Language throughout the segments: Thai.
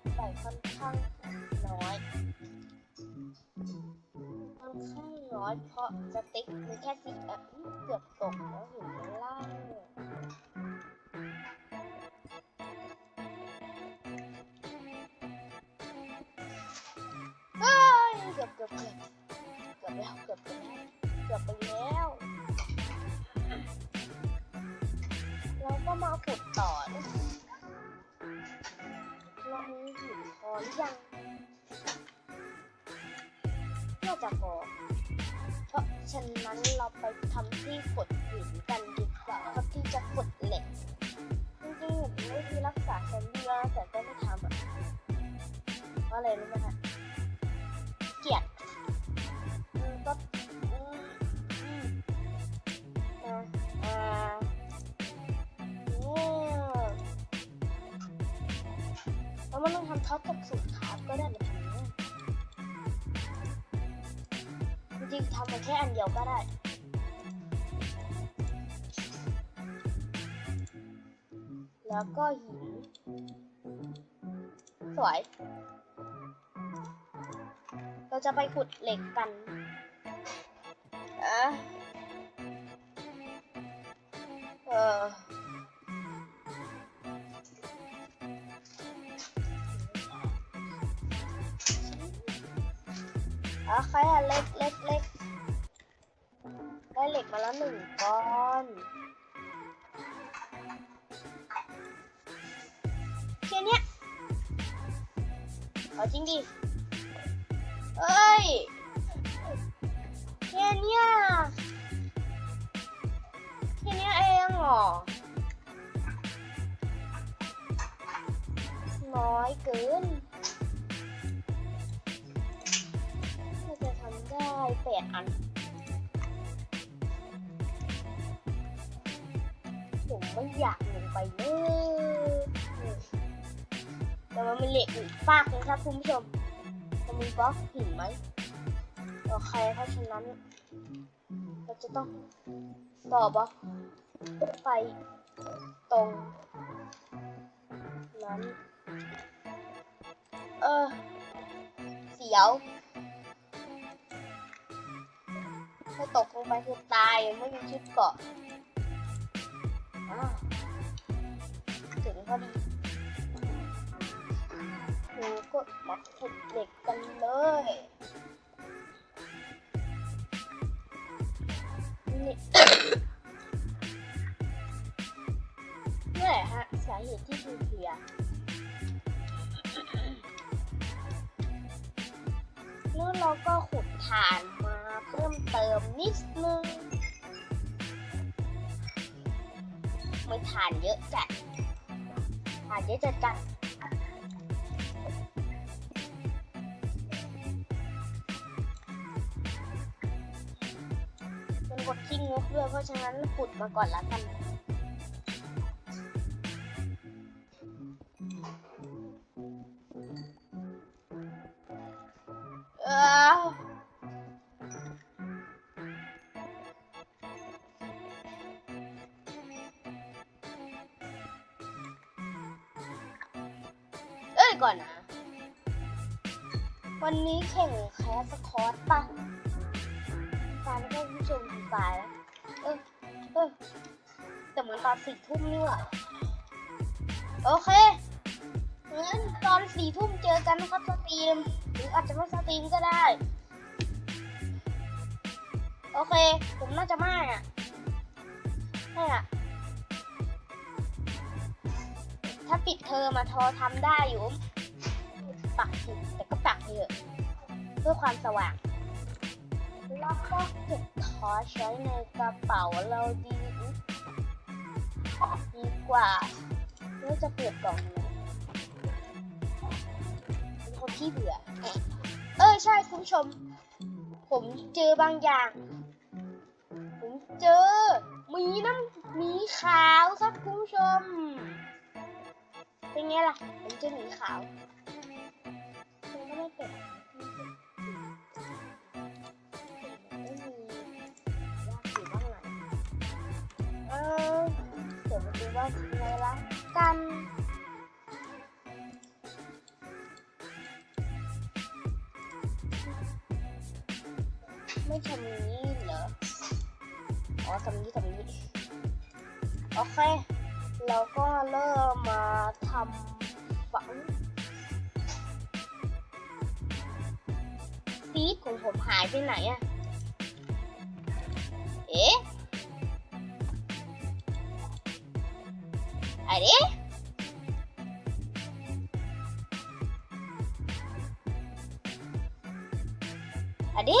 ทำท็อตไปค่อนข้างน้อยค่อนข้างน้อยเพราะสติ๊กมีแค่สิบอะเกือบตกแล้วอยู่ข้างล่างเฮ้ยเกือบเกือบเกือบเกือบแล้วเกือบแล้วเกือบไปแล้ว หินพอหรือยังน่าจะพอเพราะฉะนั้นเราไปทำที่กดหินกันดีกว่าครับที่จะกดเหล็กจริงๆเห็นวิธีรักษาแซมบี้แล้วแต่ก็ไม่ทำอะเพราะอะไรรู้ไหมฮะ แล้วมันต้องทำท็อปกับสูตรคาร์บก็ได้แบบนี้จริงๆทำมาแค่อันเดียวก็ได้แล้วก็หินสวย เราจะไปขุดเหล็กกันอะเออ โอเคอะเล็กเล็กเล็กได้เหล็กมาแล้วหนึ่งก้อนแค่เนี้ยเอาจริงดิเอ้ยแค่เนี้ยแค่เนี้ยเองเหรอ น้อยเกิน ได้แปดอันผมไม่อยากลงไปเลยแต่มันมีเหล็กอีกฟากนะครับคุณผู้ชมจะมีบล็อกหินไหมโอเคเพราะฉะนั้น เราจะต้องต่อบล็อกไปตรงนั้น เออ เสียว ถ้าตกลงไปคือตายไม่มีชุดเกาะถึงพอดีหนูก็มาขุดเหล็กกันเลยนี่นี่แหละฮะสาเหตุที่คือเพลียแล้วเราก็ขุดถ่านมา เพิ่มเติมนิดนึงไม่ถ่านเยอะจัดถ่านเยอะจัดจัดเป็นบทที่งกด้วยเพราะฉะนั้นขุดมาก่อนละกัน อนสี่ทุ่มเจอกันนะครับสตรีมหรืออาจจะไม่สตรีมก็ได้ โอเค ผมน่าจะไม่อะไม่อะ ถ้าปิดเทอมมาทอทำได้อยู่ปักผิดแต่ก็ปักเถอะ เพื่อความสว่างแล้วก็เก็บทอร์ชไว้ในกระเป๋าเราดีดีกว่าแล้วจะเปิดกล่องนค ที่เบื่อ เออใช่คุณผู้ชม ผมเจอบางอย่าง ผมเจอหมีน้ำหมีขาวครับคุณผู้ชม เป็นไงล่ะ ผมเจอหมีขาวมันก็ไม่เป็นเออเดี๋ยวมาดูว่าไงละกัน เราเริ่มมาทำฝังซีดของผมหายไปไหนอะเอ๊ะอะไรอะไร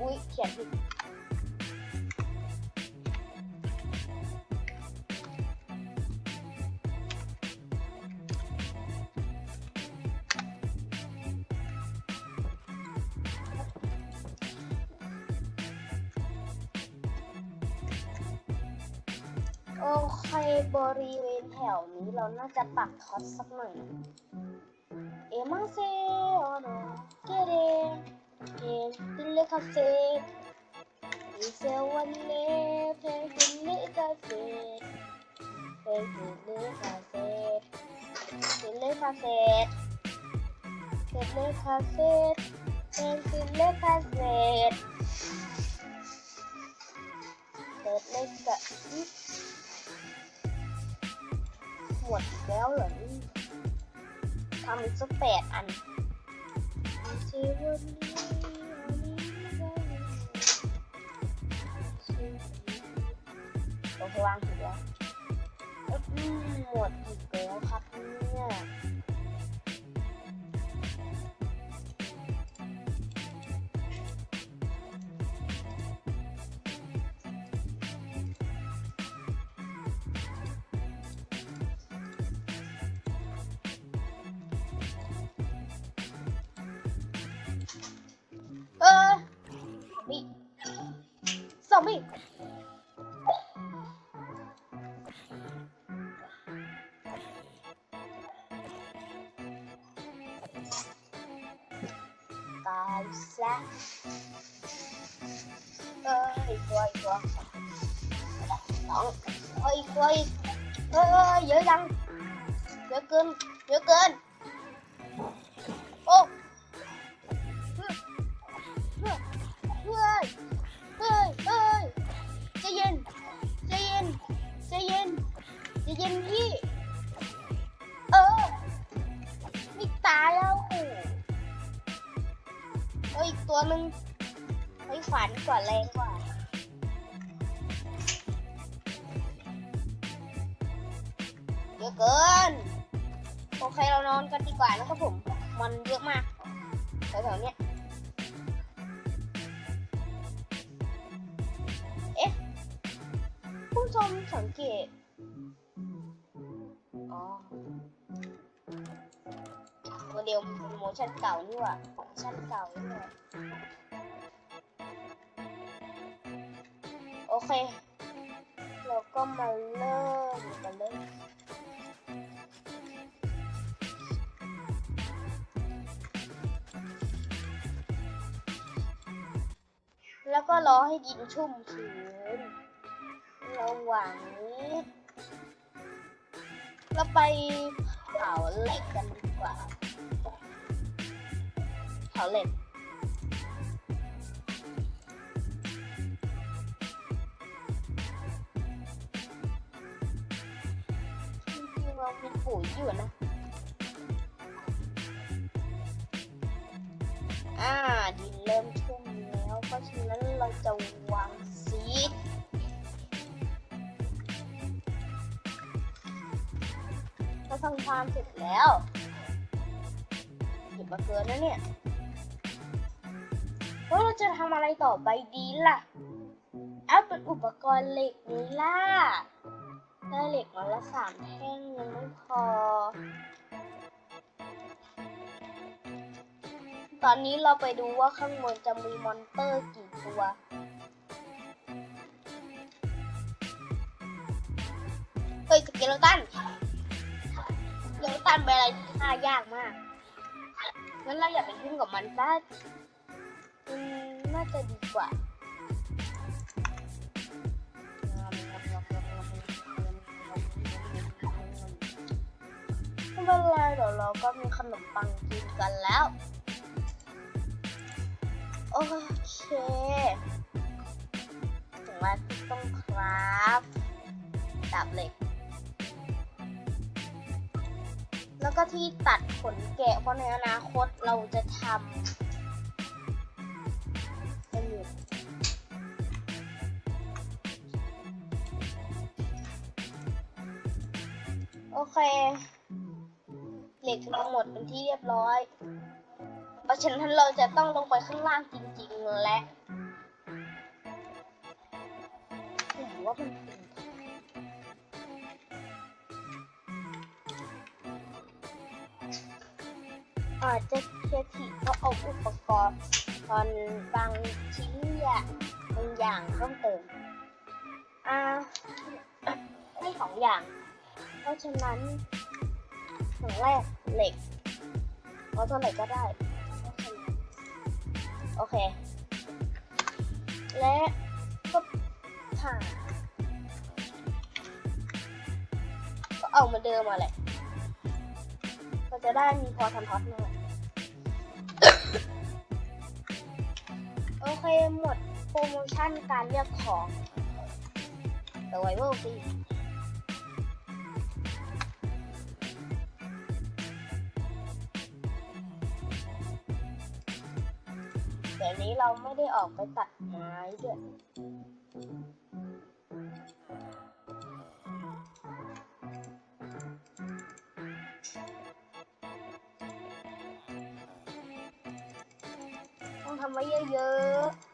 อุ้ยเขียนผิดโอเคบริเวณแถวนี้เราน่าจะปักท็อตสักหน่อย เอมังเซโอโนเกเร เกติเลคาเซดิเซวันเลเพกิเลคาเซเพกิเลคาเซกิเลคาเซกิเลคาเซเพกิเลคาเซเปิดเลขกะหมดแล้วเหรอทำอีกสักแปดอัน โอเควางถูกแล้วหมดอีกแล้วครับเนี่ย ตายซะเอออีกตัวอีกตัว อ้ยอีกตัวหนึ่งไอ้ยขวานกว่าแรงกว่าเยอะเกิน โอเคเรานอนกันดีกว่านะครับผม มันเยอะมากแถวๆเนี้ยผู้ชมสังเกต อ๋อ ดลโมชั่นเก่านี่หว่ะโมชั่นเก่านี่หว่าโอเค เราก็มาเริ่มกันเลยแล้วก็รอให้ดินชุ่มชื้นระหว่างนี้เราไปเผาเหล็กกันดีกว่า เผาเล็กจริงๆเรามีปุ๋ยอยู่นะ อ่า ดินเริ่มชุ่มแล้ว เพราะฉะนั้นเราจะวางซีดเราทำความเสร็จแล้วหยิบมาเกินนะเนี่ย แล้วเราจะทำอะไรต่อไปดีล่ะเอาเป็นอุปกรณ์เหล็กนี้ล่ะได้เหล็กมาละสามแท่งยังไม่พอ ตอนนี้เราไปดูว่าข้างบนจะมีมอนเตอร์กี่ตัวเฮ้ยสเกลตันสเกลตันเป็นอะไรที่ฆ่ายากมากงั้นเราอย่าไปยุ่งกับมันซะ น่าจะดีกว่าไม่เป็นไรเดี๋ยวเราก็มีขนมปังกินกันแล้ว โอเคถึงแม้ที่ต้องคราฟดาบเหล็ก แล้วก็ที่ตัดขนแกะเพราะในอนาคตเราจะทำ อเค เหล็กทั้งหมดเป็นที่เรียบร้อย เพราะฉะนั้นเราจะต้องลงไปข้างล่างจริงๆและหรือว่ามันเป็นอาจจะเคียทีก็เอาอุปกรณ์ตอนบางชิ้นอย่างบางอย่างเพิ่มเติมอ่าให้สองอย่าง เพราะฉะนั้นอย่างแรกเหล็กเอาเท่าไหร่ก็ได้ โอเค และก็ผ่าก็เอามาเดิมมาแหละก็จะได้มีพอทำท็อตมาโอเคหมดโปรโมชั่นการเลือกของแต่ไวเวอร์ฟรี เดี๋ยวนี้เราไม่ได้ออกไปตัดไม้ด้วยต้องทำไว้เยอะๆ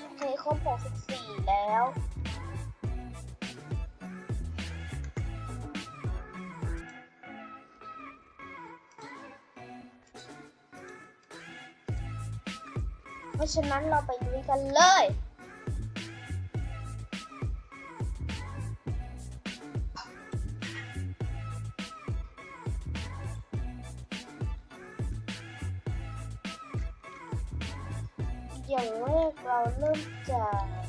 โอเคครบ 64 แล้ว ราะฉะนั้นเราไปลุยกันเลย อย่างแรกเราเริ่มจาก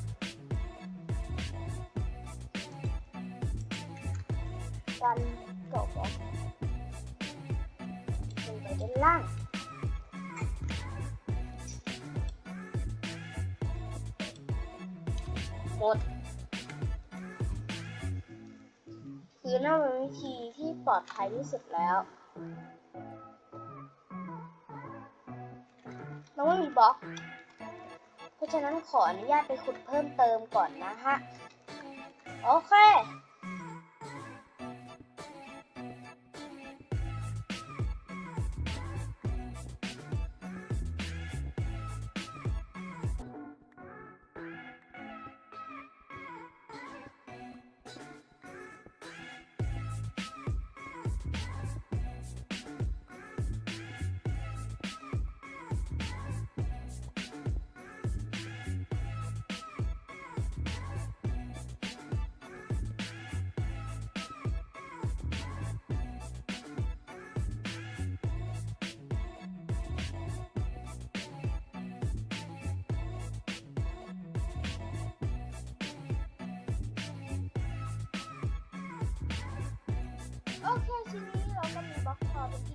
ลอดภัยที่สุดแล้ว น้องไม่มีบล็อก เพราะฉะนั้นขออนุญาตไปขุดเพิ่มเติมก่อนนะฮะ โอเค บ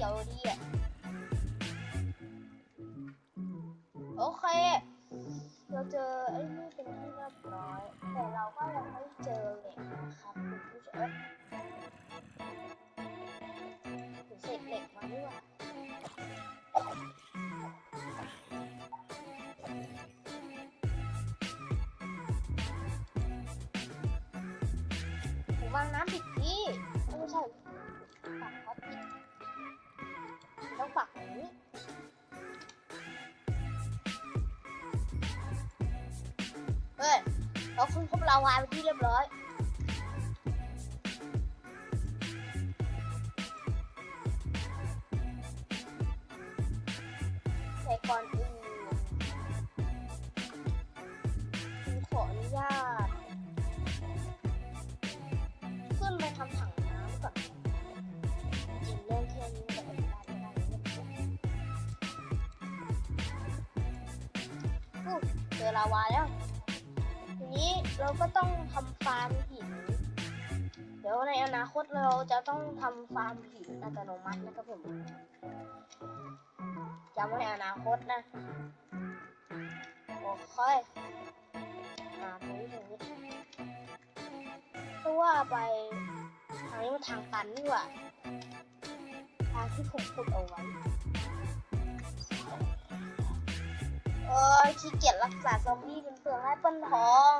ผม ต้องปักอย่างนี้เฮ้ยเราค้นพบลาวาเป็นที่เรียบร้อย อนาคตนะโอเคอ่าตรงนี้ตรงเพราะว่าไปทางนี้มันทางตันนี่หว่าทางที่ผมขุดเอาไว้เออขี้เกียจรักษาซอมบี้เป็นเปลืองให้เปิ้ลทอง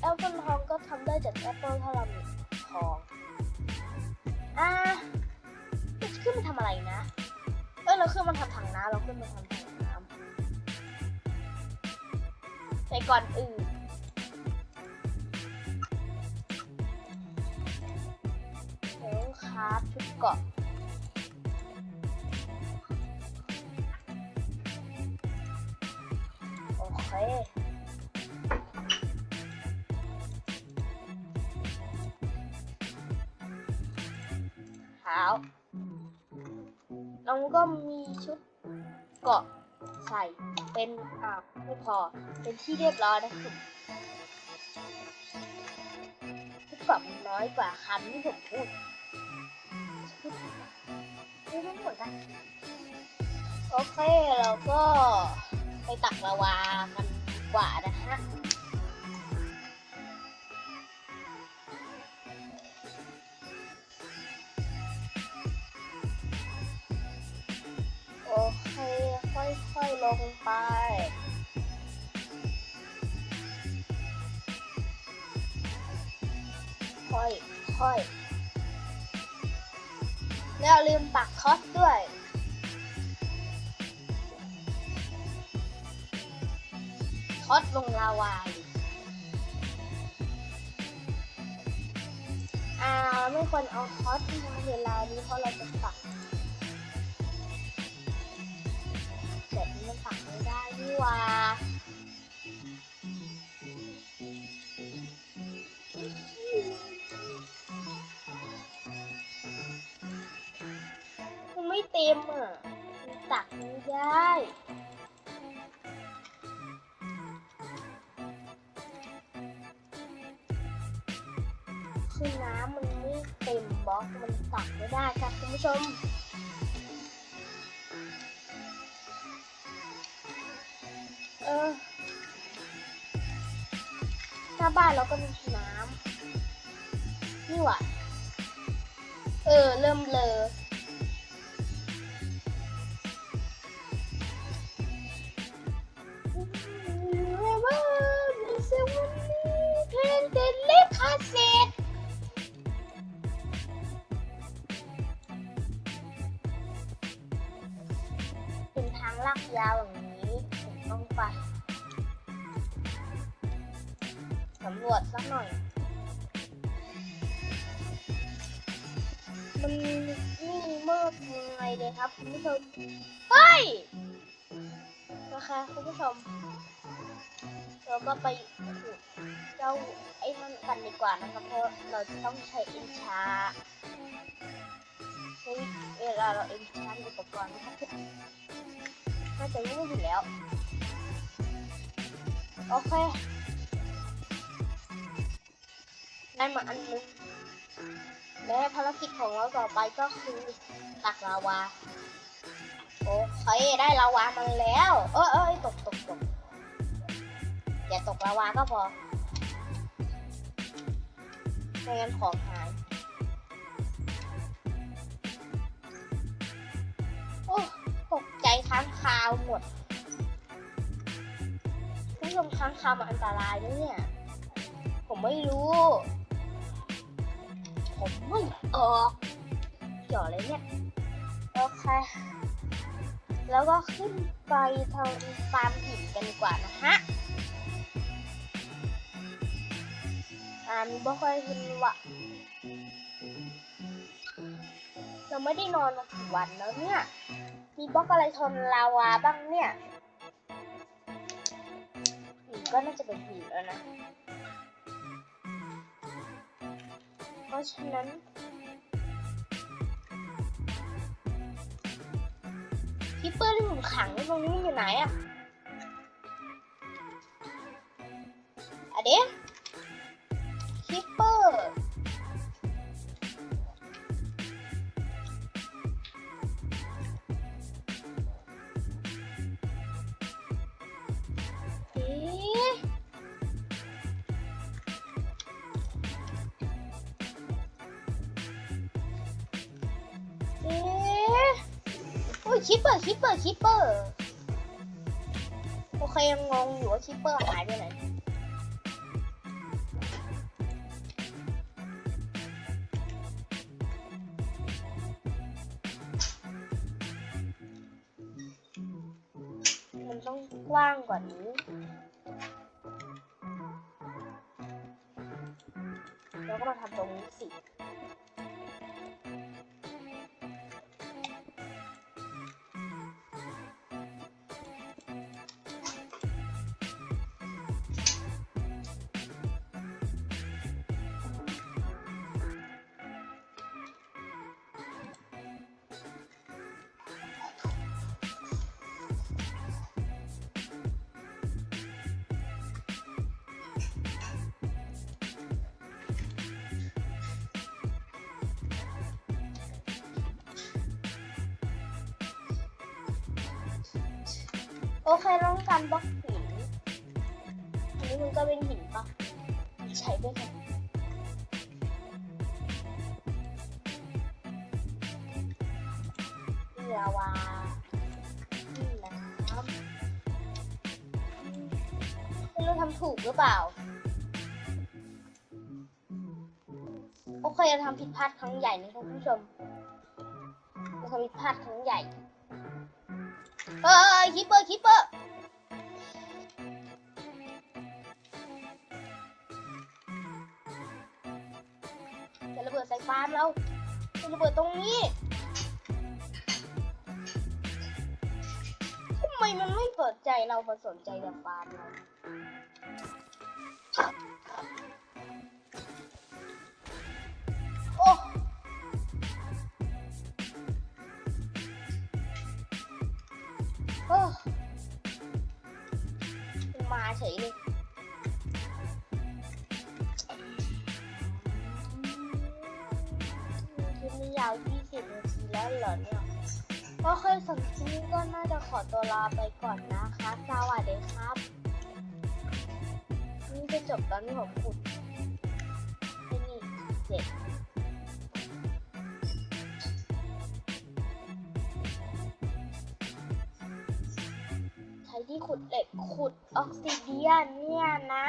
แอปเปิลทองก็ทำได้จากแอปเปิลถ้าเรามี ทอง อ่าเราจะขึ้นมาทำอะไรนะ เอ้ยเราขึ้นมาทำถังน้ำเราขึ้นมาทำถังน้ำแต่ก่อนอื่นเดี๋ยวคราฟชุดเกาะโอเคาวเราก็มีชุดเกาะใส่เป็นอ่าไม่พอเป็นที่เรียบร้อยนะครับชุดเกาะมันน้อยกว่าคำที่ผมพูดชุดไม่รู้เหมือนกันโอเคเราก็ไปตักลาวากันดีกว่านะฮะ ค่อยๆลงไปค่อยค่อยแล้วลืมปักคอสด้วยคอสลงลาวาอยู่อ่าไม่ควรเอาคอสมาเวลานี้เพราะเราจะปัก ตักไม่ได้นี่ว่าไม่เต็มอะ ตักไม่ได้คคือน้ำมันไม่เต็มบล็อกมันตักไม่ได้ครับคุณผู้ชม ออหน้าบ้านเราก็มีน้ำนี่หว่าเออ เริ่มเลอ นนี่มากมายเลยครับคุณผู้ชมเฮ้ยนะคะคุณผู้ชม เราก็ไปเจ้าไอ้นั่นกันดีกว่านะครับเพราะเราจะต้องใช้อ็นชาใช้เวลาเราอ็นชาอุปกรณ์นะครับน่าจะยุ่งอยู่แล้วโอเคได้มาอันนึง และภารกิจของเราต่อไปก็คือตักลาวา โอเค ได้ลาวามาแล้ว เอ้ยเอ้ยตกตกตกอย่าตกลาวาก็พอไม่งั้นของหาย โอ้ตกใจค้างคาวหมดคุณผู้ชมค้างคาวมันอันตรายนะเนี่ย ผมไม่รู้ ผมไม่ออกเกี่ยวอะไรเนี่ยโอเคแล้วก็ขึ้นไปทางฟาร์มหินกันดีกว่านะฮะอ่านบ่ค่อยเห็นวะเราไม่ได้นอนมากี่วันแล้วเนี่ย มีบล็อกอะไรทนลาวาบ้างเนี่ยหินก็น่าจะเป็นหินแล้วนะ เพราะฉะนั้นคิปเปอร์ที่ผมขังไว้ตรงนี้อยู่ไหนอะอะเดี๋ยวคิปเปอร์ คิปเปอร์คิปเปอร์โอเคยังงงอยู่ว่าคิปเปอร์หายไปไหนมันต้องกว้างกว่านี้แล้วก็มาทำตรงนี้สิ เคต้องการบล็อกหินอันนี้มันก็เป็นหินปะใช้ด้วยกันลาวาน้ำไม่รู้ทำถูกหรือเปล่า โอเคเราทำผิดพลาดครั้งใหญ่นะคุณผู้ชมเราทำผิดพลาดครั้งใหญ่ เฮ้ยคิปเปอร์คิปเปอร์จะระเบิดใส่ฟาร์มเราจะระเบิดตรงนี้ทำไมมันไม่สนใจเราพอสนใจแต่ฟาร์มเรา เฉยเลยคลิปนี้ยาว 20 นาทีแล้วเหรอเนี่ยก็เคยสำคลิปนี้ก็น่าจะขอตัวลาไปก่อนนะคะสวัสดีครับ นี่จะจบตอนที่ผมขุดที่นี่เจ็ด ขุดเหล็กขุดออกซิเดียนเนี่ยนะ